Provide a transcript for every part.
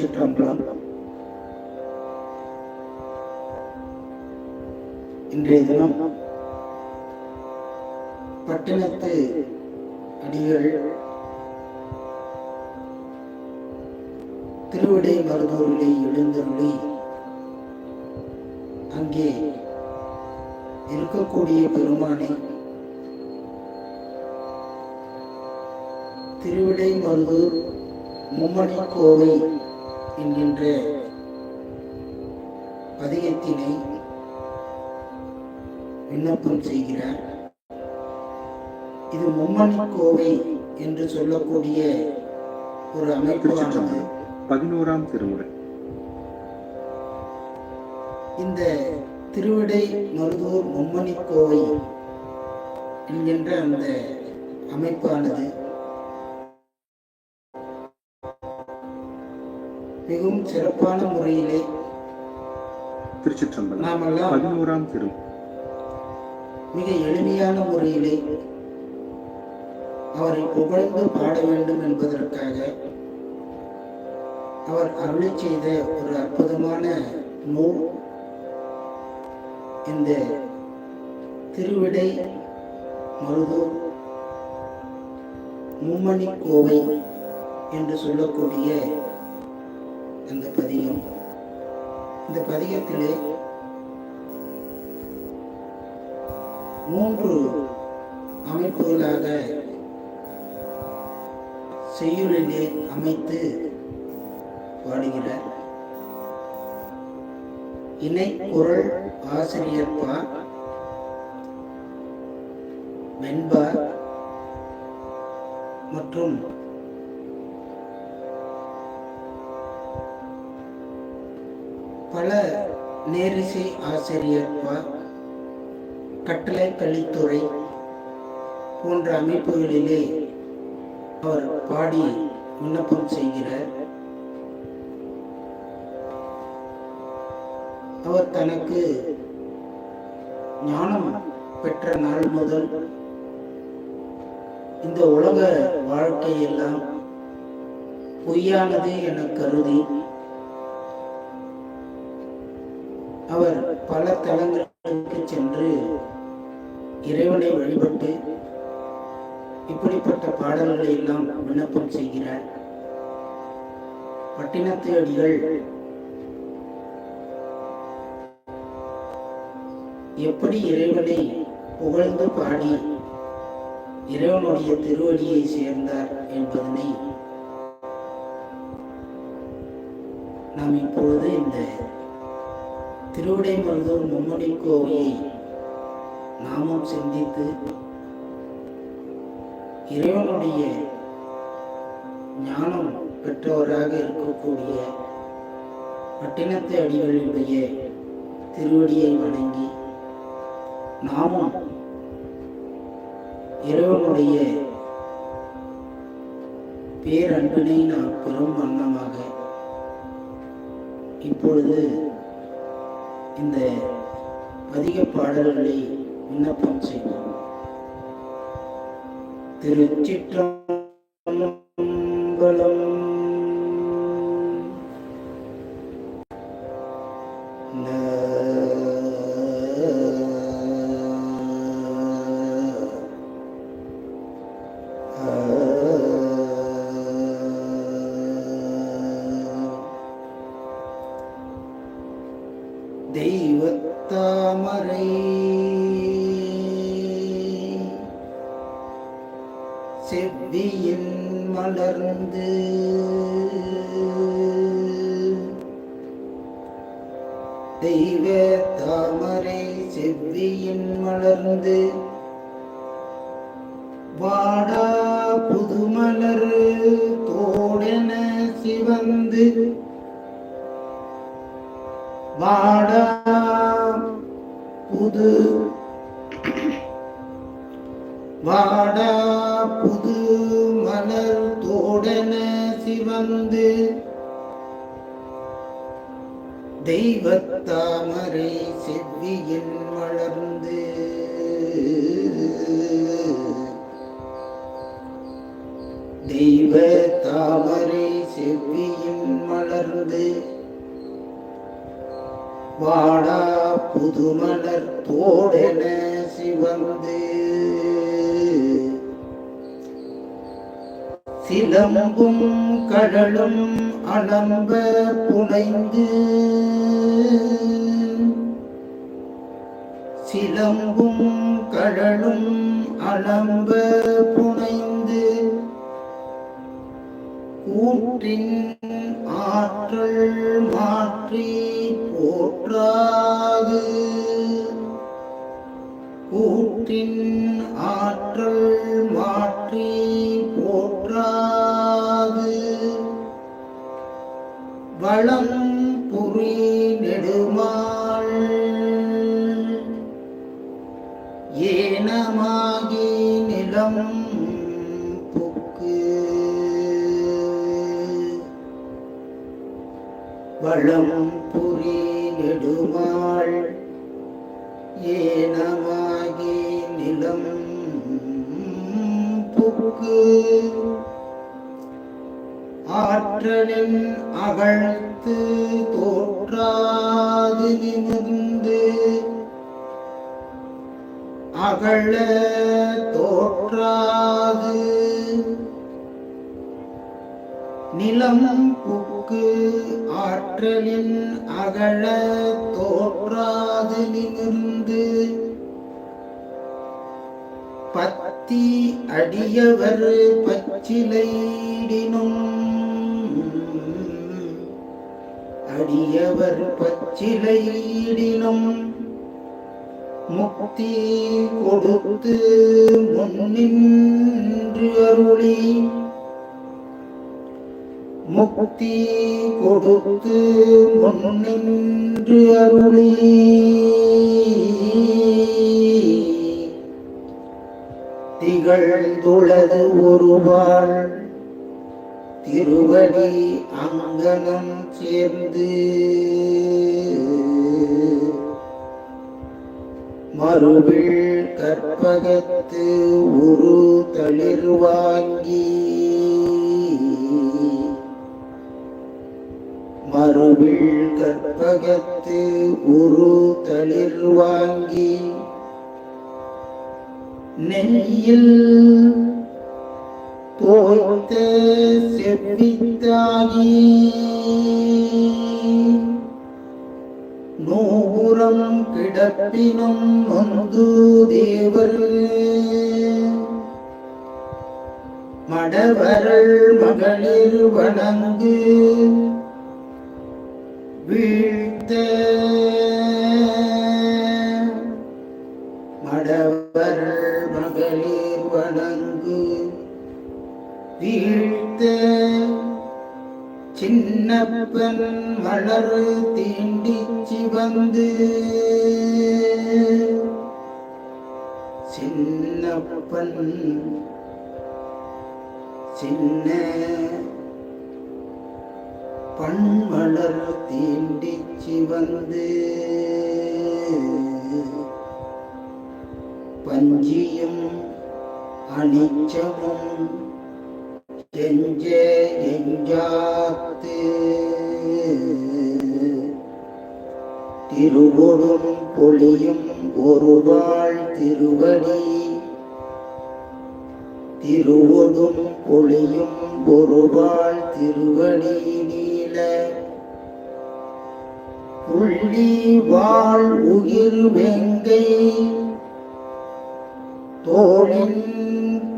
திருச்சிற்றம்பலம் இன்றைய தினம் பட்டினத்து அடிகள் திருவிடை மருதூரிலே எழுந்தருளி அங்கே இருக்கக்கூடிய பெருமானை திருவிடை மருதூர் மும்மணி கோவை என்கின்ற பதிகத்தினை விண்ணப்பம் செய்கிறார். இது மும்மணி கோவை என்று சொல்லக்கூடிய ஒரு திருச்சிற்றம்பலம் பதினோராம் திருமுறை. இந்த திருவிடை மருதூர் மும்மணி கோவை என்கின்ற அந்த அமைப்பானது. மிகவும் சிறப்பான முறையிலே திருச்சிற்றம்பலம் நாமெல்லாம் பதினோராம் திரு மிக எளிமையான முறையிலே அவரை புகழ்ந்து பாட வேண்டும் என்பதற்காக அவர் அருளி செய்த ஒரு அற்புதமான நூல் இந்த திருவிடை மருதூர் மும்மணி கோவை என்று சொல்லக்கூடிய அந்த பதிகம். இந்த பதிகத்திலே மூன்று அமைப்புகளாக செய்யுளிலே அமைத்து பாடுகிறார். இணை குரல் ஆசிரியர் பா. வெண்பா மற்றும் நேரிசை ஆசிரியர் பா கட்டளை கல்வித்துறை போன்ற அமைப்புகளிலே அவர் பாடி விண்ணப்பம் செய்கிறார். அவர் தனக்கு ஞானம் பெற்ற நாள் முதல் இந்த உலக வாழ்க்கையெல்லாம் பொய்யானது என கருதி பல தலங்களுக்கு சென்று இறைவனை வழிபட்டு இப்படிப்பட்ட பாடல்களை எல்லாம் விண்ணப்பம் செய்கிறார். பட்டினத்து அடிகள் எப்படி இறைவனை புகழ்ந்து பாடி இறைவனுடைய திருவடியை சேர்ந்தார் என்பதனை நாம் இப்பொழுது இந்த திருவிடைமருதூர் மும்மடி கோவையை நாமும் சிந்தித்து இறைவனுடைய ஞானம் பெற்றவராக இருக்கக்கூடிய பட்டினத்து அடிகளுடைய திருவடியை வணங்கி நாமும் இறைவனுடைய பேரன்பினை நாம் பெறும் வண்ணமாக இப்பொழுது இந்த அதிக பாடல்களை விண்ணப்பம் செய்வோம் திருச்சிற்றம்பலம் தெய்வத்தாமரை. செவ்வியின் மலர்ந்து வாடா புது மலர் தோடன சிவந்து தெய்வத்தாமரை செவ்வியில் வளர்ந்து தெய்வ தாமரை செவ்வியில் மலர்ந்து. வாடா புதுமலர் தோடென சிவந்து. சிலம்பும் கடலும் அலம்ப புனைந்து. சிலம்பும் கடலும் அலம்ப புனைந்து. கூற்றின் ஆற்றல் மாற்றி போற்றாது. களம் புரி நெடுமாள். ஏனமாகி நிலம் புக்கு. வளம் தோற்றாது. நிலம் புக்கு ஆற்றலின் அகழ தோற்றாது நிமிர்ந்து பத்தி அடியவர் பச்சிலையிடினும் அடியவர் பச்சிலையிடினும் முக்தி கொடுத்து முன்னின்று அருளி. முக்தி கொடுத்து முன்னின்று அருளி. திகழ்ந்துள்ளது ஒருவாள். திருவடி அங்கனம் சேர்ந்து மறுவில் கற்பகத்து உரு தளிர் வாங்கி. மறுவில் கற்பகத்து உரு தளிர் வாங்கி. நெய்யில் தோய்த்த செப்பித்தாகி கிடப்பினும் நொந்து தேவர் மடவரள் மகளிர் வணங்கு வீழ்த்த மடவரள் மகளிர் வணங்கு வீழ்த்த சின்னப்பன் மலர் தீண்டி சிவந்து. சின்னப்பன் சின்ன பண்மலர் தீண்டி சிவந்து. பஞ்சியும் அனிச்சமும் செஞ்ச எஞ்சாத்து திருவொடும் பொழியும் ஒருவாள் திருவடி. திருவொடும் பொழியும் ஒருவாள் திருவடி நீல. புள்ளி வாழ் உயிர் வெங்கை. தோழின்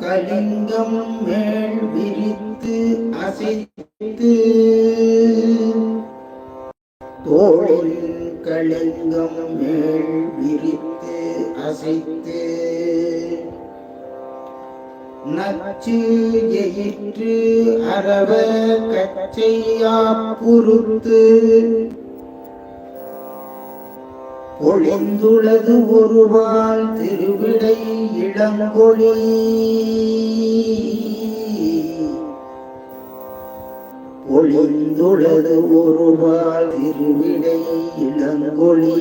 கலிங்கம் மேல் விரி ரசித்து தோழில் கலிங்கம் மேல் விரித்து அசைத்து நச்சு எயிற்று அரவ கச்சையா புறுத்து பொழிந்துளது ஒருவாள் திருவிடை இளங்கொழி. பொழிந்துளது ஒருவாள் திருவிடை இளங்கொழி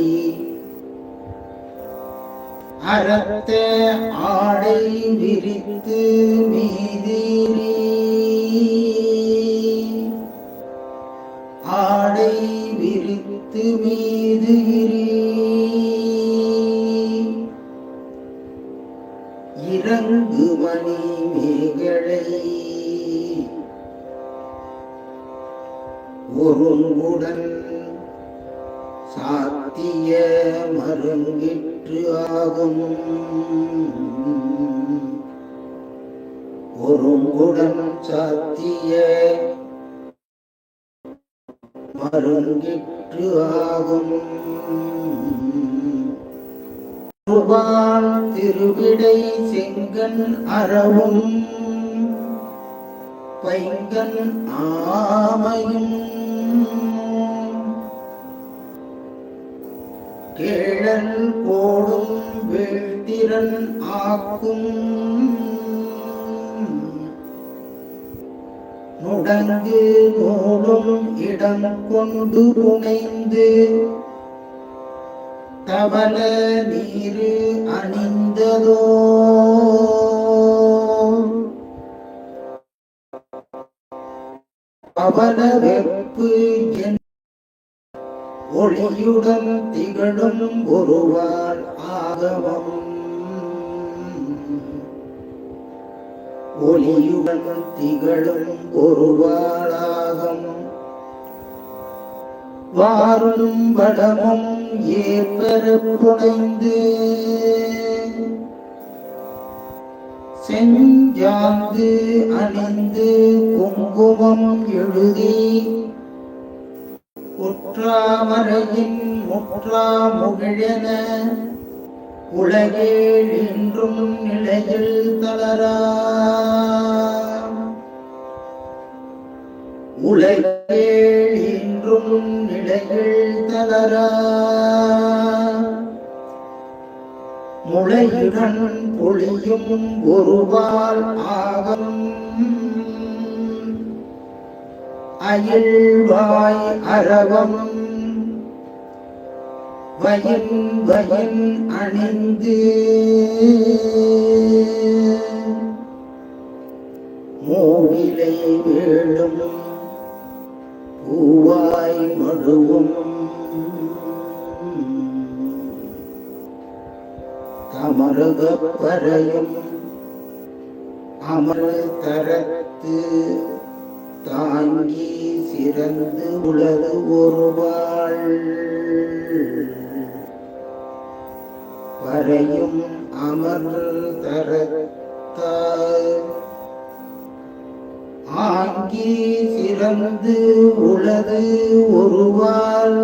அறத்த ஆடை விரித்து மீதிரி பங்கிற்று ஆகும் திருவிடை செங்கன் அறவும் பைங்கன் ஆமையும். கேழல் போடும் வீழ்த்திறன் ஆக்கும். நுடங்கு நூலும் இடம் கொண்டு புனைந்து தவள நீரு அணிந்ததோ? பவன வெப்பு என் ஒளியுடன் திகழும் ஒருவாள் ஆகவம். ஒளியுடன் திகழும் ஒருவாளாகம். வாரும் வடமும் ஏற்பெற செஞ்சாந்து அணிந்து குங்குமம் எழுதி உற்றாமரையின் முற்றா முகிழென உலகேழ் என்றும் நிலையில் தளரா. உலகேழ் என்றும் நிலையில் தளரா. முளையுடன் பொழியும் ஒருவால் ஆகும் அயல்வாய் அரவமும் வயன் வயன் அணிந்து. மூவிலை வேளும் பூவாய் மழுவும். தமருக பறையும் அமர் தரத்து தாங்கி சிறந்து உலகு ஒருவாள் வரையும் அமர் தரத்தாய் ஆங்கி சிறந்து உளது ஒருவாள்.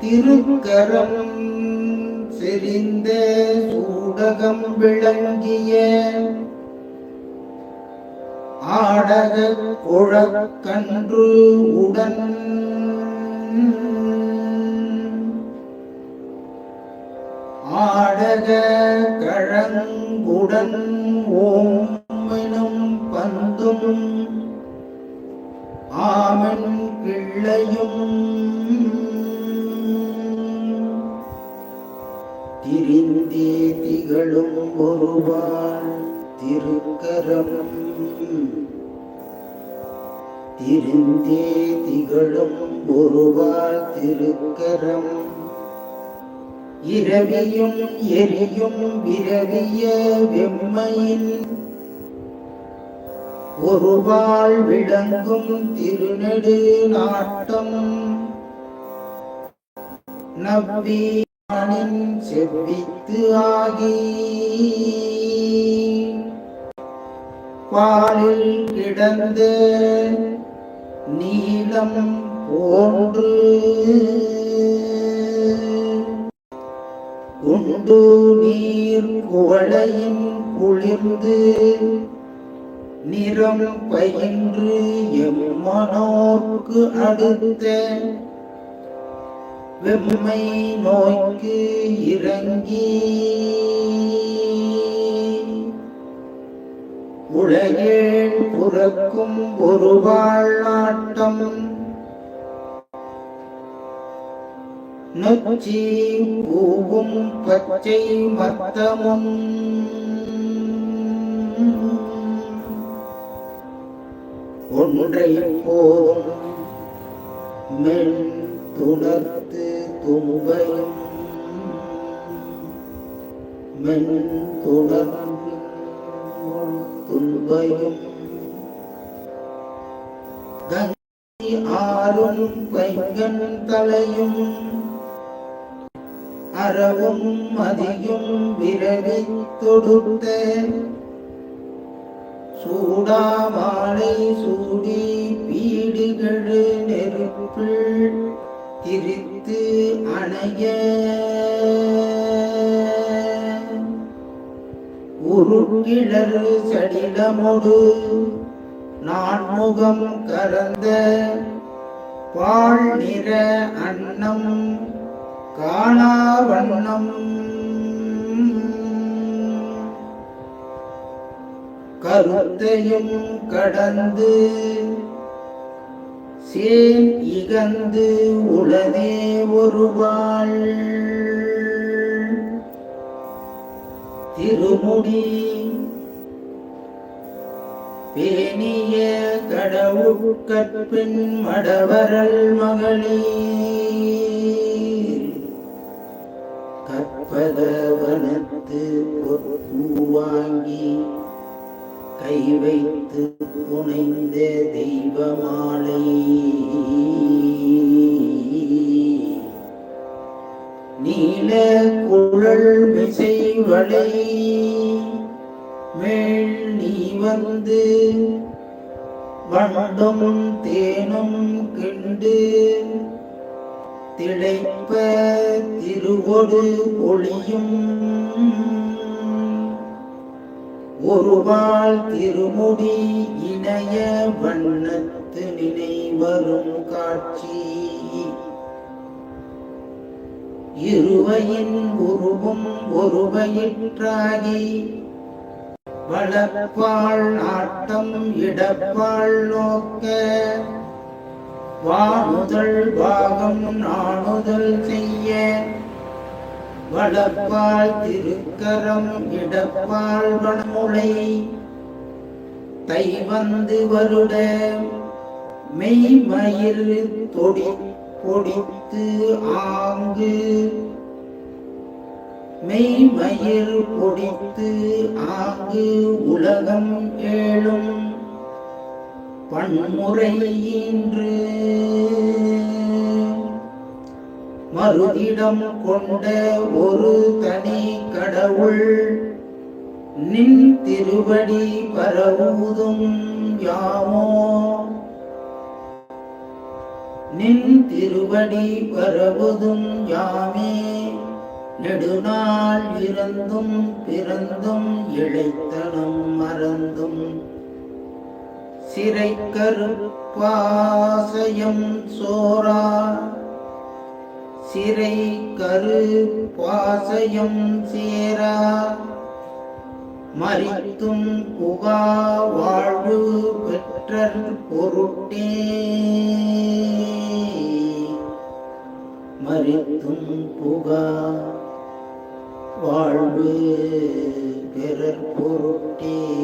திருக்கரம் செறிந்த சூடகம் விளங்கிய ஆடக குழக்கன்று உடன் ஆடக கழங்குடன் ஓமெனும் பந்தும் ஆமன் கிள்ளையும் திரிந்தே திகழும் ஒருவாள் திருக்கரம். திருந்தே திகழும் ஒருவாள் திருக்கரம். இரவியும் எரியும் விரவிய வெம்மையின் ஒருவாள் விளங்கும் திருநெடு நாட்டம். நவ்வியானின் செவ்வித்து ஆகி பாலில் கிடந்த நீளம் போன்று உண்டு நீர் குவளையின் குளிர்ந்து நிறம் பயின்று எம்மனோர்க்கு அடுத்த வெம்மை நோய்க்கு இறங்கி உலகில் புறக்கும் ஒரு வாழ்நாட்டம் நொச்சி பூவும் பச்சை மத்தமும் ஒன்றை போம் மென் துணர்த்து தும்பையும் மென் தொடர்ந்து துன்பையும் கங்கை ஆறும் பைங்கன் தலையும் அறவும் மதியும் விரவி தொடுத்த சூடாமாலை சூடி பீடுகள் நெருப்பில் திரித்து அணைய. உருக்கிழறு சடிலமொடு நான்முகம் கலந்த பால் நிற அன்னம் காணா வண்ணம். கருத்தையும் கடந்து சேம் இகந்து உளதே ஒருவாள். திருமுடி பேணிய கடவுட்கற்பின் மடவரல் மகளே. கற்பகவனத்து பொற்பூவாங்கி கை வைத்து புனைந்த தெய்வமாலை. நீல குழல் மிசை வளை மேல் நீ வந்து வண்டும் தேனும் கிண்டு திளைப்ப திருவொடு ஒளியும். ஒருவாள் திருமுடி இணைய வண்ணத்து நினைவரும் காட்சி. இருவையின் உருவும் ஒருவையிற்றாகி வளப்பாள் ஆட்டம் இடப்பாள் நோக்க. வானுதல் பாகம் நாணுதல் செய்ய. வளப்பால் திருக்கரம் இடப்பால் வனமுளை தை வந்து வருட மெய்மயிர் தொடி பொடித்து ஆங்கு. மெய்மயிர் பொடித்து ஆங்கு உலகம் ஏழும். பன்முறை மறுதிடம் கொண்ட ஒரு தனி கடவுள் நின் திருவடி பரவுதும் யாமோ? நின் திருவடி பரவுதும் யாமே? நெடுநாள் இருந்தும் பிறந்தும் இழைத்தனம் மறந்தும் சிறை கருப்பாசயம் சோரா. சிறை கருப்பாசயம் சேரா. மறித்தும் புகா வாழ்வு பெற்றர் பொருட்டே. மறித்தும் புகா வாழ்வு பிறர் பொருட்டே.